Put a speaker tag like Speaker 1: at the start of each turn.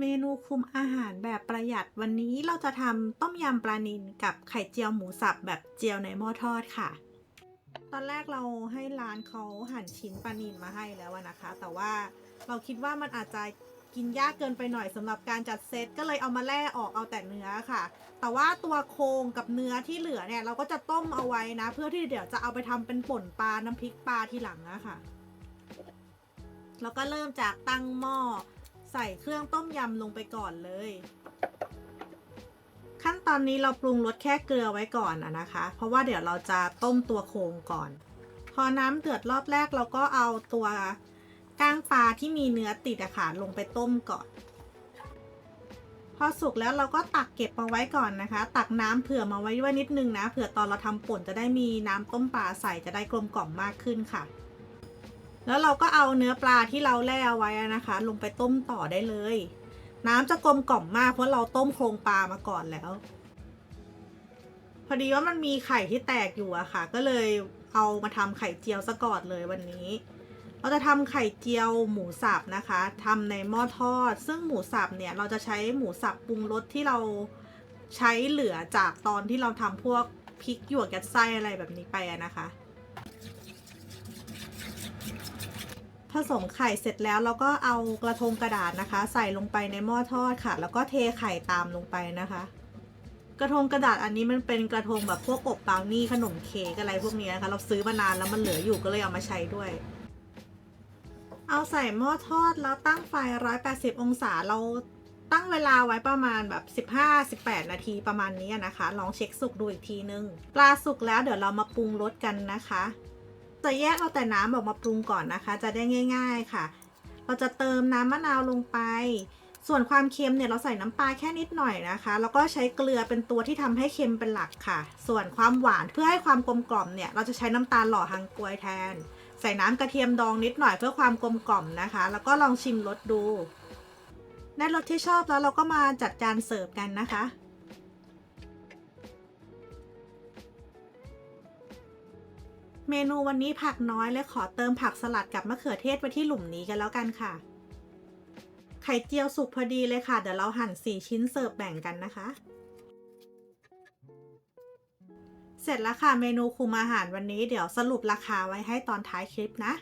Speaker 1: เมนูคุมอาหารแบบประหยัดวันนี้เราจะทำต้มยำปลานิลกับไข่เจียวหมูสับแบบเจียวในหม้อทอดค่ะ ตอนแรกเราให้ร้านเขาหั่นชิ้นปลานิลมาให้แล้วนะคะ แต่ว่าเราคิดว่ามันอาจจะกินยากเกินไปหน่อยสำหรับการจัดเซตก็เลยเอามาแล่ออกเอาแต่เนื้อค่ะ แต่ว่าตัวโครงกับเนื้อที่เหลือเนี่ยเราก็จะต้มเอาไว้นะ เพื่อที่เดี๋ยวจะเอาไปทำเป็นป่นปลาน้ำพริกปลาทีหลังอะค่ะแล้วก็เริ่มจากตั้งหม้อ ใส่เครื่องต้มยำลงไปก่อนเลย ขั้นตอนนี้เราปรุงรสแค่เกลือไว้ก่อนนะคะ เพราะว่าเดี๋ยวเราจะต้มตัวโครงก่อน พอน้ำเดือดรอบแรกเราก็เอาตัวก้างปลาที่มีเนื้อติดอะค่ะลงไปต้มก่อน พอสุกแล้วเราก็ตักเก็บมาไว้ก่อนนะคะ ตักน้ำเผื่อมาไว้ด้วยนิดนึงนะเผื่อตอนเราทำป่นจะได้มีน้ำต้มปลาใส่จะได้กลมกล่อมมากขึ้นค่ะ แล้วเราก็เอาเนื้อปลาที่เราแล่เอาไว้นะคะ ลงไปต้มต่อได้เลย น้ำจะกลมกล่อมมากเพราะเราต้มโครงปลามาก่อนแล้ว พอดีว่ามันมีไข่ที่แตกอยู่อะค่ะ ก็เลยเอามาทำไข่เจียวซะก่อนเลยวันนี้ เราจะทำไข่เจียวหมูสับนะคะทำในหม้อทอด ซึ่งหมูสับเนี่ยเราจะใช้หมูสับปรุงรสที่เราใช้เหลือจากตอนที่เราทำพวกพริกหยวกยัดไส้อะไรแบบนี้ไปนะคะ สมไข่เสร็จแล้วเราก็เอากระทงกระดาษนะคะ ใส่ลงไปในหม้อทอดค่ะ แล้วก็เทไข่ตามลงไปนะคะ กระทงกระดาษอันนี้มันเป็นกระทงแบบพวกอบบราวนี่ขนมเค้กอะไรพวกนี้นะคะ เราซื้อมานานแล้วมันเหลืออยู่ก็เลยเอามาใช้ด้วยเอาใส่หม้อทอดแล้วตั้งไฟ 180 องศา เราตั้งเวลาไว้ประมาณแบบ 15-18 นาทีประมาณนี้นะคะ ลองเช็คสุกดูอีกทีนึง ปลาสุกแล้วเดี๋ยวเรามาปรุงรสกันนะคะ จะแยกเอาแต่น้ำออกมาปรุงก่อนนะคะ จะได้ง่าย ๆค่ะ เราจะเติมน้ำมะนาวลงไป ส่วนความเค็มเนี่ยเราใส่น้ำปลาแค่นิดหน่อยนะคะ แล้วก็ใช้เกลือเป็นตัวที่ทำให้เค็มเป็นหลักค่ะ ส่วนความหวานเพื่อให้ความกลมกล่อมเนี่ยเราจะใช้น้ำตาลหล่อฮังกวยแทน ใส่น้ำกระเทียมดองนิดหน่อยเพื่อความกลมกล่อมนะคะ แล้วก็ลองชิมรสดูได้รสที่ชอบแล้วเราก็มาจัดจานเสิร์ฟกันนะคะ เมนูวันนี้ผักน้อยเลยขอเติมผักสลัดกับมะเขือเทศไปที่หลุมนี้กันแล้วกันค่ะ ไข่เจียวสุกพอดีเลยค่ะ เดี๋ยวเราหั่น 4 ชิ้นเสิร์ฟแบ่งกันนะคะ เสร็จแล้วค่ะเมนูคุมอาหารวันนี้เดี๋ยวสรุปราคาไว้ให้ตอนท้ายคลิปนะ